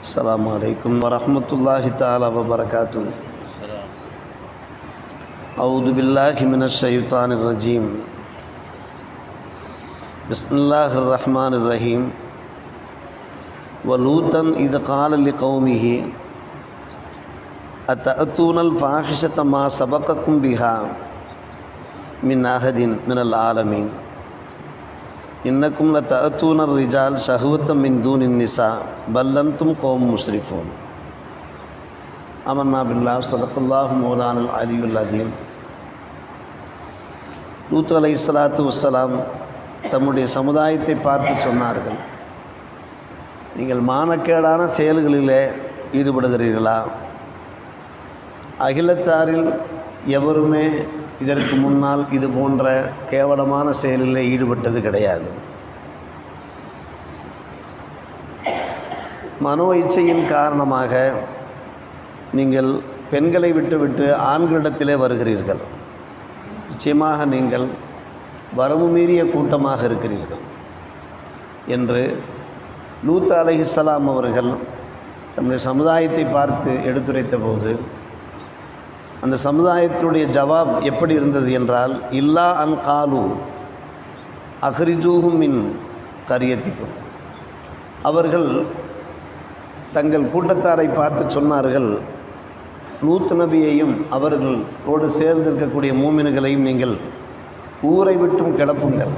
السلام عليكم ورحمة الله تعالى وبركاته. أعوذ بالله من الشيطان الرجيم. بسم الله الرحمن الرحيم. ولوطا إذ قال لقومه أتأتون الفاحشة ما سبقكم بها من أحد من العالمين؟ இன்னக்கும் லத்தூனர் ரிஜால் ஷஹுவத்தம் இந்து தூன் பல்லந்தும் கோம் முஷ்ரிஃபூன் அமர்னா பில்லா சதத்துல்லாஹ் மௌலான் அலியுல்லாதீன் லூத்து அலை சலாத்து வசலாம் தம்முடைய சமுதாயத்தை பார்த்து சொன்னார்கள். நீங்கள் மானக்கேடான செயல்களிலே ஈடுபடுகிறீர்களா? அகிலத்தாரில் எவருமே இதற்கு முன்னால் இது போன்ற கேவலமான செயலில் ஈடுபட்டது கிடையாது. மனோ இச்சையின் காரணமாக நீங்கள் பெண்களை விட்டுவிட்டு ஆண்களிடத்திலே வருகிறீர்கள். நிச்சயமாக நீங்கள் வரவு மீறிய கூட்டமாக இருக்கிறீர்கள் என்று லூத் அலஹிஸ்லாம் அவர்கள் தம்முடைய சமுதாயத்தை பார்த்து எடுத்துரைத்த போது அந்த சமுதாயத்தினுடைய ஜவாப் எப்படி இருந்தது என்றால் இல்லா அன் காலு அஹ்ரிஜூஹும் மின் கரியத்திக்கும். அவர்கள் தங்கள் கூட்டத்தாரை பார்த்து சொன்னார்கள் லூத் நபியையும் அவர்களோடு சேர்ந்திருக்கக்கூடிய மூமின்களையும் நீங்கள் ஊரை விட்டும் கிளப்புங்கள்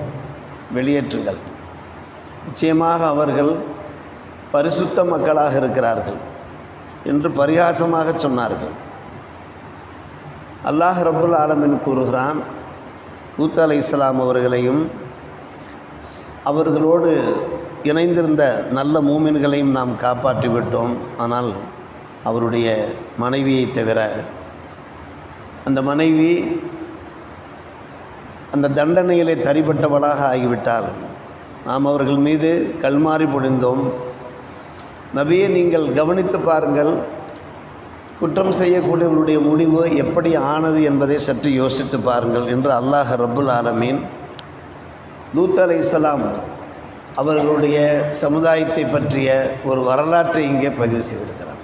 வெளியேற்றுங்கள். நிச்சயமாக அவர்கள் பரிசுத்த மக்களாக இருக்கிறார்கள் என்று பரிகாசமாக சொன்னார்கள். அல்லாஹ் ரபுல் ஆலமின் கூறுகிறான் ஊத் அலை இஸ்லாம் அவர்களையும் அவர்களோடு இணைந்திருந்த நல்ல மூமின்களையும் நாம் காப்பாற்றி விட்டோம். ஆனால் அவருடைய மனைவியை தவிர அந்த மனைவி அந்த தண்டனையிலே தரிப்பட்டவளாக ஆகிவிட்டார் நாம் அவர்கள் மீது கல்மாறி பொழிந்தோம். நபியை நீங்கள் கவனித்து பாருங்கள் குற்றம் செய்யக்கூடியவருடைய முடிவு எப்படி ஆனது என்பதை சற்று யோசித்து பாருங்கள் என்று அல்லாஹ் ரப்புல் ஆலமீன் லூத் அலை இஸ்லாம் அவர்களுடைய சமுதாயத்தை பற்றிய ஒரு வரலாற்றை இங்கே பதிவு செய்திருக்கிறார்.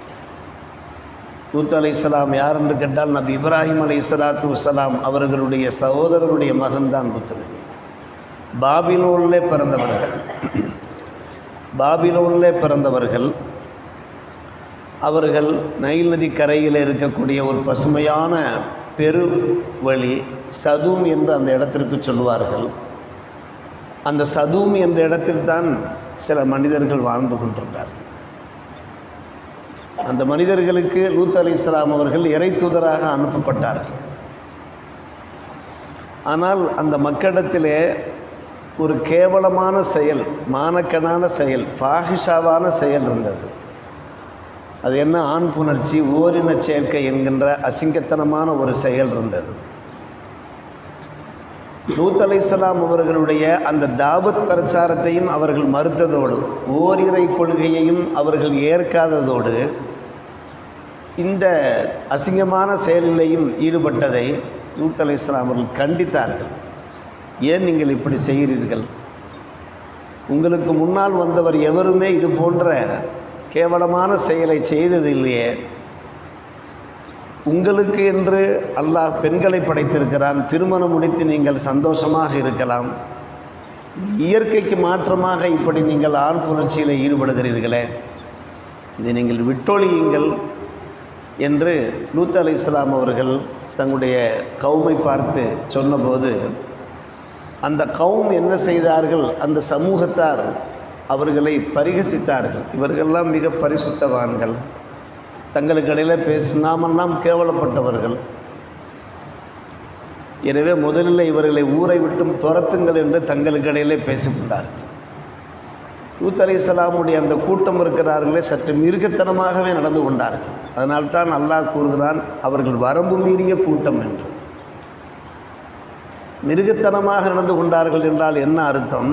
லூத் அலை இஸ்லாம் யார் என்று கேட்டால் நபி இப்ராஹிம் அலை இஸ்லாத்து வலாம் அவர்களுடைய சகோதரருடைய மகன்தான் லூத் நபி பாபிலோனிலே பிறந்தவர்கள். பாபிலோனிலே பிறந்தவர்கள். அவர்கள் நைல் நதி கரையில் இருக்கக்கூடிய ஒரு பசுமையான பெரு வழி சதும் என்று அந்த இடத்திற்கு சொல்வார்கள் அந்த சதும் என்ற இடத்தில் தான் சில மனிதர்கள் வாழ்ந்து கொண்டிருந்தார் அந்த மனிதர்களுக்கு லூத் அலி இஸ்லாம் அவர்கள் இறை தூதராக அனுப்பப்பட்டார்கள். ஆனால் அந்த மக்களிடத்திலே ஒரு கேவலமான செயல் மானக்கனான செயல் பாகிஷாவான செயல் இருந்தது. அது என்ன ஆண் புணர்ச்சி ஓரின சேர்க்கை என்கின்ற அசிங்கத்தனமான ஒரு செயல் இருந்தது. லூத் அலை இஸ்லாம் அவர்களுடைய அந்த தாவத் பிரச்சாரத்தையும் அவர்கள் மறுத்ததோடு ஓரிரை கொள்கையையும் அவர்கள் ஏற்காததோடு இந்த அசிங்கமான செயலிலையும் ஈடுபட்டதை லூத் அலை இஸ்லாம் அவர்கள் கண்டித்தார்கள். ஏன் நீங்கள் இப்படி செய்கிறீர்கள்? உங்களுக்கு முன்னால் வந்தவர் எவருமே இது போன்ற கேவலமான செயலை செய்தது இல்லையே உங்களுக்கு என்று அல்லாஹ் பெண்களை படைத்திருக்கிறான். திருமணம் முடித்து நீங்கள் சந்தோஷமாக இருக்கலாம். இயற்கைக்கு மாற்றமாக இப்படி நீங்கள் ஆண் புரட்சியில் ஈடுபடுகிறீர்களே. இதை நீங்கள் விட்டொழியுங்கள் என்று லூத் அலி இஸ்லாம் அவர்கள் தங்களுடைய கவுமை பார்த்து சொன்னபோது அந்த கவும் என்ன செய்தார்கள்? அந்த சமூகத்தார் அவர்களை பரிகசித்தார்கள். இவர்கள்லாம் மிக பரிசுத்தவான்கள். தங்களுக்கு இடையில் பேசும் நாமெல்லாம் கேவலப்பட்டவர்கள். எனவே முதலில் இவர்களை ஊரை விட்டும் துரத்துங்கள் என்று தங்களுக்கு இடையிலே பேசிக்கொண்டார்கள். யூத் அலி இஸ்லாமுடைய அந்த கூட்டம் இருக்கிறார்களே சற்று மிருகத்தனமாகவே நடந்து கொண்டார்கள். அதனால்தான் அல்லாஹ் கூறுகிறான் அவர்கள் வரம்பு மீறிய கூட்டம் என்று. மிருகத்தனமாக நடந்து கொண்டார்கள் என்றால் என்ன அர்த்தம்?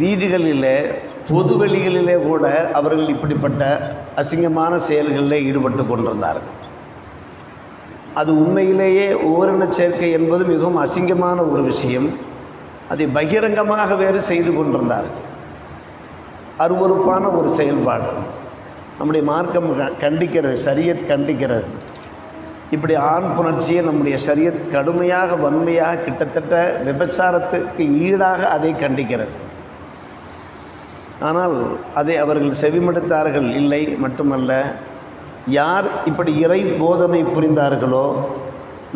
வீதிகளிலே பொது வெளிகளிலே கூட அவர்கள் இப்படிப்பட்ட அசிங்கமான செயல்களில் ஈடுபட்டு கொண்டிருந்தார்கள். அது உண்மையிலேயே ஓரின சேர்க்கை என்பது மிகவும் அசிங்கமான ஒரு விஷயம். அதை பகிரங்கமாக வேறு செய்து கொண்டிருந்தார்கள். அருவருப்பான ஒரு செயல்பாடு. நம்முடைய மார்க்கம் க- கண்டிக்கிறது சரியத் கண்டிக்கிறது. இப்படி ஆண் புணர்ச்சியை நம்முடைய சரியத் கடுமையாக வன்மையாக கிட்டத்தட்ட விபச்சாரத்துக்கு ஈடாக அதை கண்டிக்கிறது. ஆனால் அதை அவர்கள் செவிமடுத்தார்கள் இல்லை மட்டுமல்ல. யார் இப்படி இறை போதனை புரிந்தார்களோ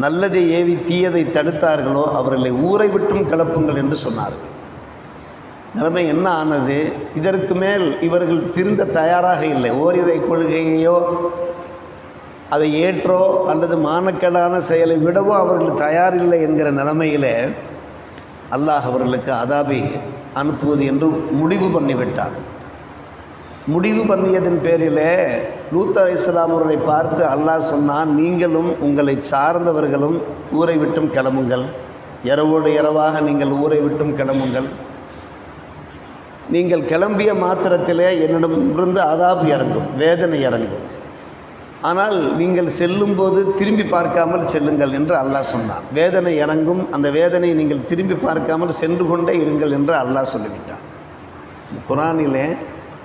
நல்லதை ஏவி தீயதை தடுத்தார்களோ அவர்களை ஊரை விட்டும் கிளப்புங்கள் என்று சொன்னார்கள். நிலைமை என்ன ஆனது? இதற்கு மேல் இவர்கள் திருந்த தயாராக இல்லை. ஓரிரை கொள்கையையோ அதை ஏற்றோ அல்லது மானக்கேடான செயலை விடவோ அவர்கள் தயாரில்லை என்கிற நிலைமையிலே அல்லாஹ் அவர்களுக்கு அதாபி அனுப்புவது என்று முடிவு பண்ணிவிட்டார். முடிவு பண்ணியதன் பேரிலே லூத் அலி இஸ்லாமர்களை பார்த்து அல்லாஹ் சொன்னான் நீங்களும் உங்களை சார்ந்தவர்களும் ஊரை விட்டும் கிளம்புங்கள். இரவோடு இரவாக நீங்கள் ஊரை விட்டும் கிளம்புங்கள். நீங்கள் கிளம்பிய மாத்திரத்திலே என்னிடமிருந்து அதாபு இறங்கும் வேதனை இறங்கும். ஆனால் நீங்கள் செல்லும்போது திரும்பி பார்க்காமல் செல்லுங்கள் என்று அல்லாஹ் சொன்னான். வேதனை இறங்கும் அந்த வேதனையை நீங்கள் திரும்பி பார்க்காமல் சென்று கொண்டே இருங்கள் என்று அல்லாஹ் சொல்லிவிட்டான். இந்த குரானிலே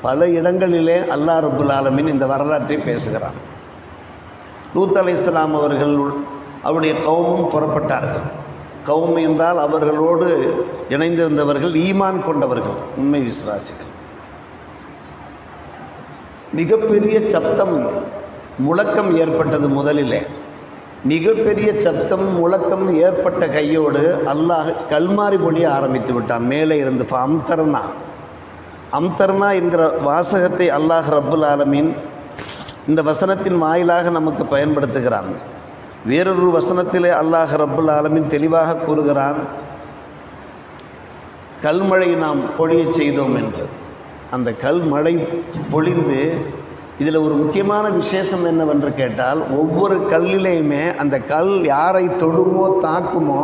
பல இடங்களிலே அல்லாஹ் ரபுல் ஆலமின் இந்த வரலாற்றை பேசுகிறான். லூத் அலை இஸ்லாம் அவர்கள் அவருடைய கவுமும் புறப்பட்டார்கள். கவும் என்றால் அவர்களோடு இணைந்திருந்தவர்கள் ஈமான் கொண்டவர்கள் உண்மை விசுவாசிகள். மிகப்பெரிய சப்தம் முழக்கம் ஏற்பட்டது முதலிலே. மிகப்பெரிய சப்தம் முழக்கம் ஏற்பட்ட கையோடு அல்லாஹ் கல்மாரி பொழிய ஆரம்பித்து விட்டான். மேலே இருந்து அம்தர்னா. அம்தர்னா என்கிற வாசகத்தை அல்லாஹ் ரப்புல் ஆலமீன் இந்த வசனத்தின் வாயிலாக நமக்கு பயன்படுத்துகிறான். வேறொரு வசனத்திலே அல்லாஹ் ரப்புல் ஆலமீன் தெளிவாக கூறுகிறான் கல்மழை நாம் பொழியச் செய்தோம் என்று. அந்த கல்மழை பொழிந்து இதில் ஒரு முக்கியமான விசேஷம் என்னவென்று கேட்டால் ஒவ்வொரு கல்லிலேயுமே அந்த கல் யாரை தொடுமோ தாக்குமோ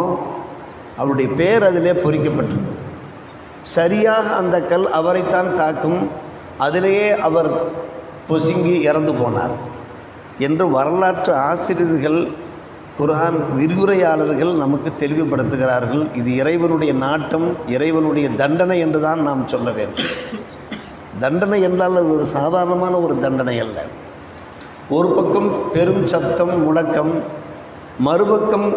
அவருடைய பேர் அதிலே பொறிக்கப்பட்டிருந்தது. சரியாக அந்த கல் அவரைத்தான் தாக்கும் அதிலேயே அவர் பொசுங்கி இறந்து போனார் என்று வரலாற்று ஆசிரியர்கள் குரான் விரிவுரையாளர்கள் நமக்கு தெளிவுபடுத்துகிறார்கள். இது இறைவனுடைய நாட்டம் இறைவனுடைய தண்டனை என்றுதான் நாம் சொல்ல வேண்டும். தண்டனை என்றால் அது ஒரு சாதாரணமான ஒரு தண்டனை அல்ல. ஒரு பக்கம் பெரும் சத்தம் முழக்கம் மறுபக்கம்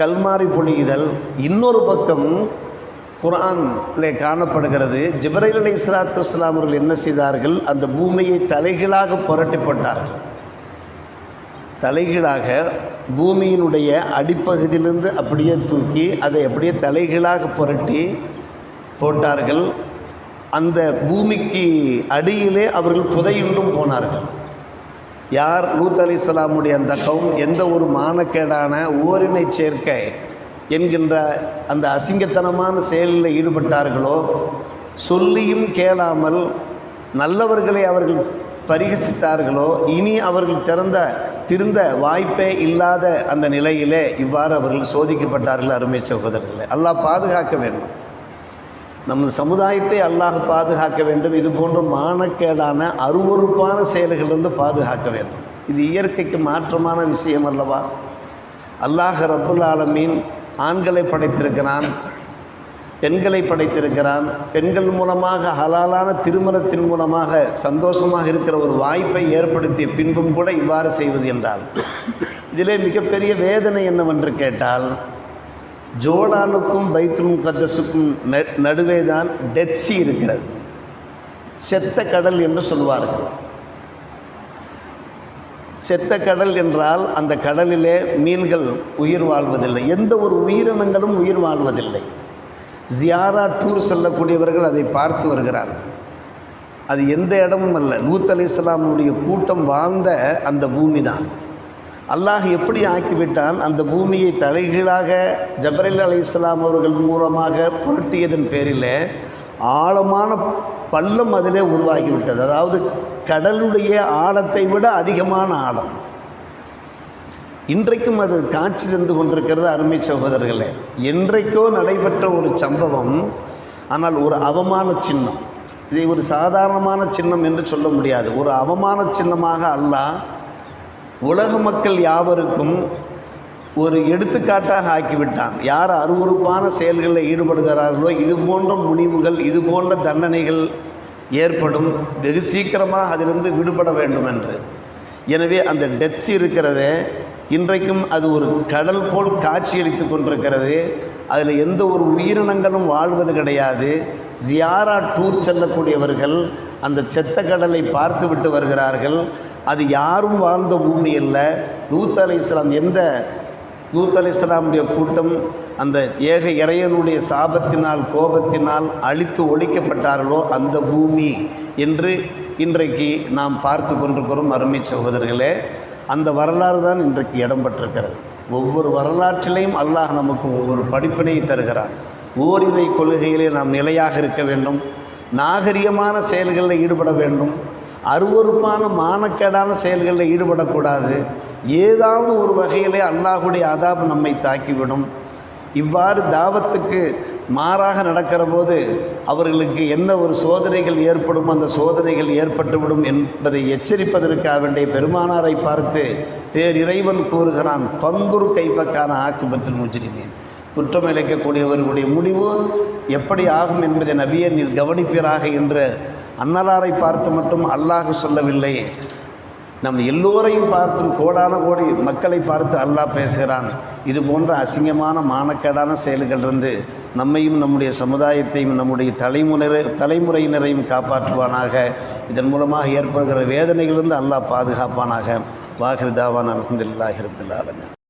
கல்மாரி பொழியுதல் இன்னொரு பக்கம் குர்ஆனிலே காணப்படுகிறது. ஜிப்ரைல் அலி இஸ்லாத்து இஸ்லாமர்கள் அவர்கள் என்ன செய்தார்கள்? அந்த பூமியை தலைகீழாக புரட்டி போட்டார்கள். தலைகீழாக பூமியினுடைய அடிப்பகுதியிலிருந்து அப்படியே தூக்கி அதை அப்படியே தலைகீழாக புரட்டி போட்டார்கள். அந்த பூமிக்கு அடியிலே அவர்கள் புதையுண்டும் போனார்கள். யார்? லூத் அலி இஸ்லாமுடைய அந்த கவும் எந்த ஒரு மானக்கேடான ஓரினை சேர்க்கை என்கின்ற அந்த அசிங்கத்தனமான செயலில் ஈடுபட்டார்களோ சொல்லியும் கேளாமல் நல்லவர்களை அவர்கள் பரிகசித்தார்களோ இனி அவர்கள் திறந்த திருந்த வாய்ப்பே இல்லாத அந்த நிலையிலே இவ்வாறு அவர்கள் சோதிக்கப்பட்டார்கள் அருமை சகோதரர்களே. அல்லாஹ் பாதுகாக்க வேண்டும். நமது சமுதாயத்தை அல்லாஹ் பாதுகாக்க வேண்டும். இது போன்ற மானக்கேடான அருவறுப்பான செயல்களிலிருந்து பாதுகாக்க வேண்டும். இது இயற்கைக்கு மாற்றமான விஷயம் அல்லவா? அல்லாஹ் ரப்புல் ஆலமீன் ஆண்களை படைத்திருக்கிறான் பெண்களை படைத்திருக்கிறான். பெண்கள் மூலமாக ஹலாலான திருமணத்தின் மூலமாக சந்தோஷமாக இருக்கிற ஒரு வாய்ப்பை ஏற்படுத்திய பின்பும் கூட இவ்வாறு செய்வது என்றால் இதிலே மிகப்பெரிய வேதனை என்னவென்று கேட்டால் ஜோர்டானுக்கும் பைத்துல் முகத்தஸுக்கும் ந- நடுவே தான் டெட்சி இருக்கிறது. செத்த கடல் என்று சொல்வார்கள். செத்த கடல் என்றால் அந்த கடலிலே மீன்கள் உயிர் வாழ்வதில்லை. எந்த ஒரு உயிரினங்களும் உயிர் வாழ்வதில்லை. ஜியாரா டூர் செல்லக்கூடியவர்கள் அதை பார்த்து வருகிறார்கள். அது எந்த இடமும் அல்ல. லூத் அலி இஸ்லாமுடைய கூட்டம் வாழ்ந்த அந்த பூமி தான் அல்லாஹ் எப்படி ஆக்கிவிட்டான்? அந்த பூமியை தலைகீழாக ஜபரல் அலி இஸ்லாம் அவர்கள் மூலமாக புரட்டியதன் பேரில் ஆழமான பள்ளம் அதிலே உருவாகிவிட்டது. அதாவது கடலுடைய ஆழத்தை விட அதிகமான ஆழம். இன்றைக்கும் அது காட்சி தந்து கொண்டிருக்கிறது அருமை சகோதரர்களே. என்றைக்கோ நடைபெற்ற ஒரு சம்பவம் ஆனால் ஒரு அவமான சின்னம். இதை ஒரு சாதாரணமான சின்னம் என்று சொல்ல முடியாது. ஒரு அவமான சின்னமாக அல்லாஹ் உலக மக்கள் யாவருக்கும் ஒரு எடுத்துக்காட்டாக ஆக்கிவிட்டான். யார் அருவருப்பான செயல்களில் ஈடுபடுகிறார்களோ இது போன்ற முடிவுகள் இது போன்ற தண்டனைகள் ஏற்படும். வெகு சீக்கிரமாக அதிலிருந்து விடுபட வேண்டும் என்று எனவே அந்த டெத்ஸ் இருக்கிறதே இன்றைக்கும் அது ஒரு கடல் போல் காட்சியளித்து கொண்டிருக்கிறது. அதில் எந்த ஒரு உயிரினங்களும் வாழ்வது கிடையாது. ஜியாரா டூர் செல்லக்கூடியவர்கள் அந்த செத்த கடலை பார்த்து விட்டு வருகிறார்கள். அது யாரும் வாழ்ந்த பூமி இல்லை லூத் அலி இஸ்லாம் எந்த லூத் அலி இஸ்லாமுடைய கூட்டம் அந்த ஏக இறையனுடைய சாபத்தினால் கோபத்தினால் அழித்து ஒழிக்கப்பட்டார்களோ அந்த பூமி என்று இன்றைக்கு நாம் பார்த்து கொண்டிருக்கிறோம் அருமை சகோதரர்களே. அந்த வரலாறு தான் இன்றைக்கு இடம்பெற்றிருக்கிறது ஒவ்வொரு வரலாற்றிலையும் அல்லாஹ் நமக்கு ஒவ்வொரு படிப்பினையை தருகிறான். ஓரிரை கொள்கையிலே நாம் நிலையாக இருக்க வேண்டும். நாகரிகமான செயல்களில் ஈடுபட வேண்டும். அருவறுப்பான மானக்கேடான செயல்களில் ஈடுபடக்கூடாது. ஏதாவது ஒரு வகையிலே அல்லாஹுடைய அதாபு நம்மை தாக்கிவிடும். இவ்வாறு தாவத்துக்கு மாறாக நடக்கிற போது அவர்களுக்கு என்ன ஒரு சோதனைகள் ஏற்படும்? அந்த சோதனைகள் ஏற்பட்டுவிடும் என்பதை எச்சரிப்பதற்காக வேண்டிய பெருமானாரை பார்த்து தேர் இறைவன் கூறுகிறான் பந்துர் கைப்பக்கான ஆக்குபத்தில் முஜிரிமேன். குற்றம் இழைக்கக்கூடியவர்களுடைய முடிவு எப்படி ஆகும் என்பதை நபியை நீர் கவனிப்பீராக என்ற அன்னலாரை பார்த்து மட்டும் அல்லாஹ் சொல்லவில்லை. நம் எல்லோரையும் பார்த்தும் கோடான கோடி மக்களை பார்த்து அல்லாஹ் பேசுகிறான். இது போன்ற அசிங்கமான மானக்கேடான செயல்களிலிருந்து நம்மையும் நம்முடைய சமுதாயத்தையும் நம்முடைய தலைமுறை தலைமுறையினரையும் காப்பாற்றுவானாக. இதன் மூலமாக ஏற்படுகிற வேதனைகளிலிருந்து அல்லாஹ் பாதுகாப்பானாக. வாகிருதாவான் அலமதுல்லாஹிரபில்லாலமே